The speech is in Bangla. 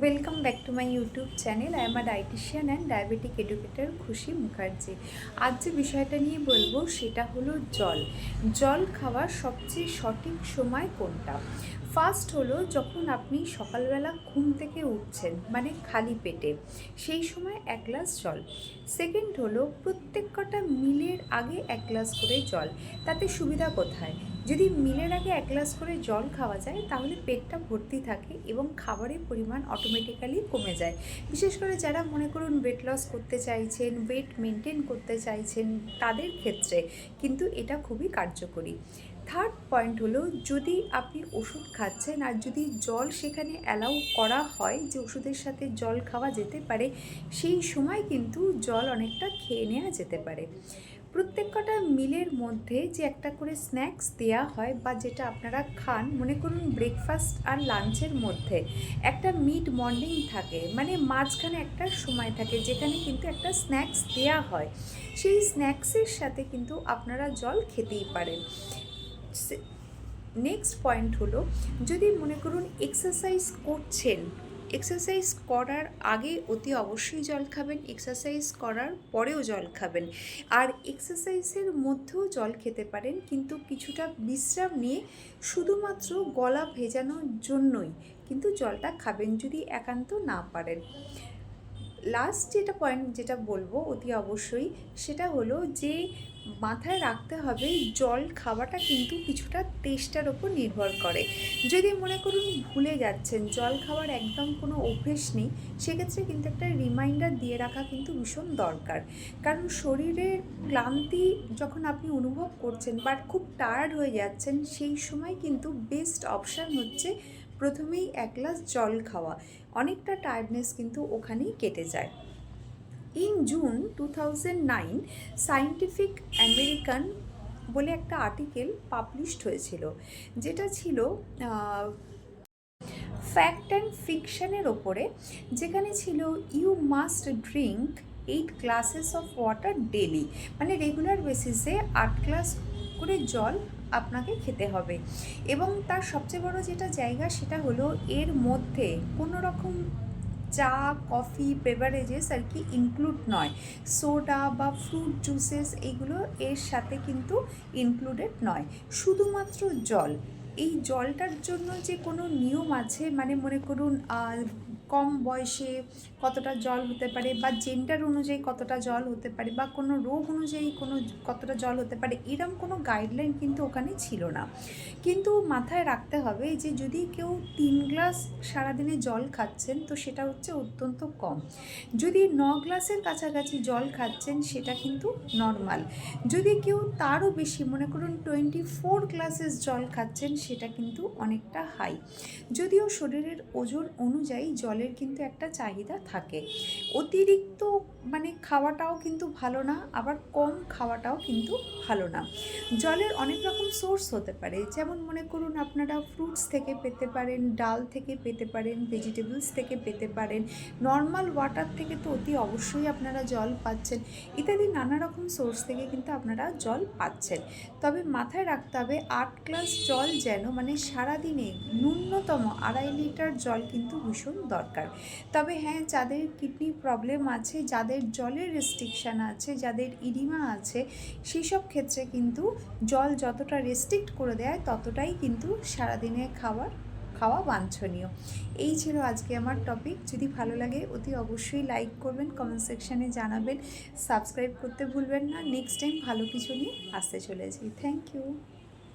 Welcome back to my YouTube channel I am a dietitian and diabetic educator Khushi Mukherjee আজ যে বিষয়টা নিয়ে বলব সেটা হলো জল। জল খাওয়ার সবচেয়ে সঠিক সময় কোনটা? ফার্স্ট হলো যখন আপনি সকালবেলা ঘুম থেকে উঠছেন মানে খালি পেটে, সেই সময় এক গ্লাস জল। সেকেন্ড হলো প্রত্যেক কটা মিলের আগে এক গ্লাস করে জল, তাতে সুবিধা কোথায়? যদি মিলের আগে এক গ্লাস করে জল খাওয়া যায়, তাহলে পেটটা ভর্তি থাকে এবং খাবারের পরিমাণ অটোমেটিক্যালি কমে যায়। বিশেষ করে যারা মনে করুন ওয়েট লস করতে চাইছেন ওয়েট মেনটেন করতে চাইছেন, তাদের ক্ষেত্রে কিন্তু এটা খুবই কার্যকরী। থার্ড পয়েন্ট হলো, যদি আপনি ওষুধ খাচ্ছেন আর যদি জল সেখানে অ্যালাউ করা হয় যে ওষুধের সাথে জল খাওয়া যেতে পারে, সেই সময় কিন্তু জল অনেকটা খেয়ে নেওয়া যেতে পারে। প্রত্যেক কটা মিলের মধ্যে যে একটা করে স্ন্যাক্স দেয়া হয় বা যেটা আপনারা খান, মনে করুন ব্রেকফাস্ট আর লাঞ্চের মধ্যে, একটা মিড মর্নিং থাকে। মানে মাঝখানে একটা সময় থাকে যেখানে কিন্তু একটা স্ন্যাক্স দেয়া হয়। সেই স্ন্যাক্সের সাথে কিন্তু আপনারা জল খেতেই পারেন। নেক্সট পয়েন্ট হলো, যদি মনে করুন এক্সারসাইজ করছেন এক্সারসাইজ করার আগে অতি অবশ্যই জল খাবেন, এক্সারসাইজ করার পরেও জল খাবেন। আর এক্সারসাইজের মধ্যেও জল খেতে পারেন, কিন্তু কিছুটা বিশ্রাম নিয়ে শুধুমাত্র গলা ভেজানোর জন্যই কিন্তু জলটা খাবেন যদি একান্ত না পারেন। লাস্ট যেটা পয়েন্ট যেটা বলব অতি অবশ্যই, সেটা হলো যে মাথায় রাখতে হবে জল খাওয়াটা কিন্তু কিছুটা টেস্টার ওপর নির্ভর করে। যদি মনে করুন ভুলে যাচ্ছেন, জল খাওয়ার একদম কোনো অভ্যেস নেই, সেক্ষেত্রে কিন্তু একটা রিমাইন্ডার দিয়ে রাখা কিন্তু ভীষণ দরকার। কারণ শরীরের ক্লান্তি যখন আপনি অনুভব করছেন বা খুব টায়ার্ড হয়ে যাচ্ছেন, সেই সময় কিন্তু বেস্ট অপশান হচ্ছে প্রথমেই এক গ্লাস জল খাওয়া, অনেকটা টায়ার্ডনেস কিন্তু ওখানেই কেটে যায়। In June two thousand nine Scientific American বলে একটা আর্টিকেল পাবলিশড হয়েছিল, যেটা ছিল ফ্যাক্ট অ্যান্ড ফিকশনের ওপরে, যেখানে ছিল you must drink eight glasses of water daily মানে রেগুলার বেসিসে আট গ্লাস করে জল আপনাকে খেতে হবে। এবং তার সবচেয়ে বড় যেটা জায়গা সেটা হলো এর মধ্যে কোনো রকম চা, কফি বেভারেজেস আর কি ইনক্লুড নয়। সোডা বা ফ্রুট জুসেস এইগুলো এর সাথে কিন্তু ইনক্লুডেড নয়। শুধুমাত্র জল। এই জলটার জন্য যে কোনো নিয়ম আছে মানে মনে করুন কম বয়সে কতটা জল হতে পারে বা জেন্ডার অনুযায়ী কতটা জল হতে পারে বা কোনো রোগ অনুযায়ী কোনো কতটা জল হতে পারে, এরম কোনো গাইডলাইন কিন্তু ওখানে ছিল না। কিন্তু মাথায় রাখতে হবে যে যদি কেউ তিন গ্লাস সারাদিনে জল খাচ্ছেন, তো সেটা হচ্ছে অত্যন্ত কম। যদি ন গ্লাসের কাছাকাছি জল খাচ্ছেন, সেটা কিন্তু নর্মাল যদি কেউ তারও বেশি, মনে করুন টোয়েন্টি ফোর গ্লাসেস জল খাচ্ছেন, সেটা কিন্তু অনেকটা হাই যদিও শরীরের ওজন অনুযায়ী জলের কিন্তু একটা চাহিদা থাকে। অতিরিক্ত মানে খাওয়াটাও কিন্তু ভালো না, আবার কম খাওয়াটাও কিন্তু ভালো না। জলের অনেক রকম সোর্স হতে পারে, যেমন মনে করুন আপনারা ফ্রুটস থেকে পেতে পারেন, ডাল থেকে পেতে পারেন ভেজিটেবলস থেকে পেতে পারেন নর্মাল ওয়াটার থেকে তো অতি অবশ্যই আপনারা জল পাচ্ছেন। ইত্যাদি নানা রকম সোর্স থেকে কিন্তু আপনারা জল পাচ্ছেন। তবে মাথায় রাখতে হবে, আট গ্লাস জল যেন মানে সারাদিনে ন্যূনতম আড়াই লিটার জল কিন্তু ভীষণ দরকার। তবে হ্যাঁ যাদের কিডনি প্রবলেম আছে, যাদের জলের রেস্ট্রিকশান আছে, যাদের ইডিমা আছে, সেসব ক্ষেত্রে কিন্তু জল যতটা রেস্ট্রিক্ট করে দেয়, ততটাই কিন্তু সারাদিনে খাবার খাওয়া বাঞ্ছনীয়। এই ছিল আজকে আমার টপিক যদি ভালো লাগে, অতি অবশ্যই লাইক করবেন কমেন্ট সেকশানে জানাবেন। সাবস্ক্রাইব করতে ভুলবেন না। নেক্সট টাইম ভালো কিছু নিয়ে আসতে চলেছি। Thank you